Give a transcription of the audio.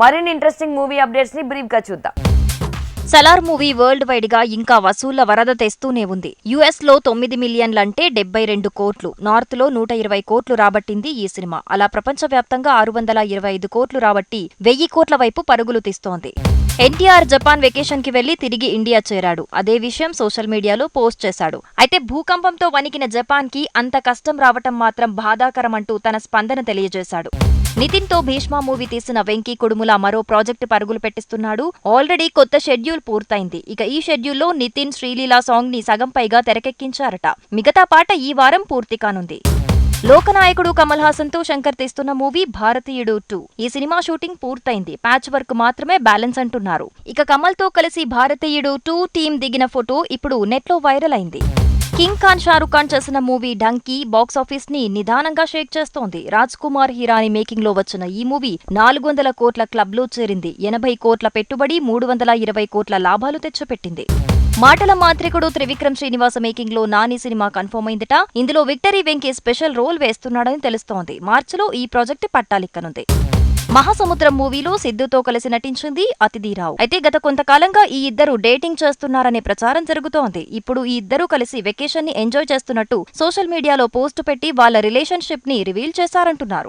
మరిన్ని interesting movie అప్డేట్స్ని బ్రీఫ్గా చూద్దాం. సలార్ మూవీ వరల్డ్ వైడ్గా ఇంకా వసూళ్ళ వరద తెస్తూనే ఉంది. యుఎస్లో తొమ్మిది మిలియన్లంటే డెబ్బై రెండు కోట్లు నార్త్లో నూట ఇరవై కోట్లు రాబట్టింది ఈ సినిమా. అలా ప్రపంచవ్యాప్తంగా ఆరు వందల ఇరవై ఐదు కోట్లు రాబట్టి వెయ్యి కోట్ల వైపు పరుగులు తీస్తోంది. ఎన్టీఆర్ జపాన్ వెకేషన్కి వెళ్ళి తిరిగి ఇండియా చేరాడు. అదే విషయం సోషల్ మీడియాలో పోస్ట్ చేశాడు. అయితే భూకంపంతో వణికిన జపాన్కి అంత కష్టం రావటం మాత్రం బాధాకరమంటూ తన స్పందన తెలియజేశాడు. నితిన్తో భీష్మా మూవీ తీసిన వెంకీ కుడుముల మరో ప్రాజెక్టు పరుగులు పెట్టిస్తున్నాడు. ఆల్రెడీ కొత్త షెడ్యూల్ పూర్తయింది. ఇక ఈ షెడ్యూల్లో నితిన్ శ్రీలీల సాంగ్ని సగం పైగా తెరకెక్కించారట. మిగతా పాట ఈ వారం పూర్తి కానుంది. లోకనాయకుడు కమల్ హాసన్తో శంకర్ తీస్తున్న మూవీ భారతీయుడు టూ. ఈ సినిమా షూటింగ్ పూర్తయింది. ప్యాచ్ వర్క్ మాత్రమే బ్యాలెన్స్ అంటున్నారు. ఇక కమల్తో కలిసి భారతీయుడు టూ టీం దిగిన ఫోటో ఇప్పుడు నెట్లో వైరల్ అయింది. కింగ్ ఖాన్ షారుఖ్ ఖాన్ చేసిన మూవీ డంకీ బాక్సాఫీస్ని నిదానంగా షేక్ చేస్తోంది. రాజ్ కుమార్ హీరాని మేకింగ్లో వచ్చిన ఈ మూవీ నాలుగు వందల కోట్ల క్లబ్లో చేరింది. ఎనభై కోట్ల పెట్టుబడి మూడు వందల ఇరవై కోట్ల లాభాలు తెచ్చిపెట్టింది. మాటల మాంత్రికుడు త్రివిక్రమ్ శ్రీనివాస మేకింగ్లో నాని సినిమా కన్ఫర్మ్ అయిందట. ఇందులో విక్టరీ వెంకీ స్పెషల్ రోల్ వేస్తున్నాడని తెలుస్తోంది. మార్చిలో ఈ ప్రాజెక్ట్ పట్టాలిక్కనుంది. మహాసముద్రం మూవీలో సిద్ధుతో కలిసి నటించింది అతిథిరావు. అయితే గత కొంతకాలంగా ఈ ఇద్దరు డేటింగ్ చేస్తున్నారనే ప్రచారం జరుగుతోంది. ఇప్పుడు ఈ ఇద్దరు కలిసి వెకేషన్ని ఎంజాయ్ చేస్తున్నట్టు సోషల్ మీడియాలో పోస్టు పెట్టి వాళ్ళ రిలేషన్షిప్ని రివీల్ చేశారంటున్నారు.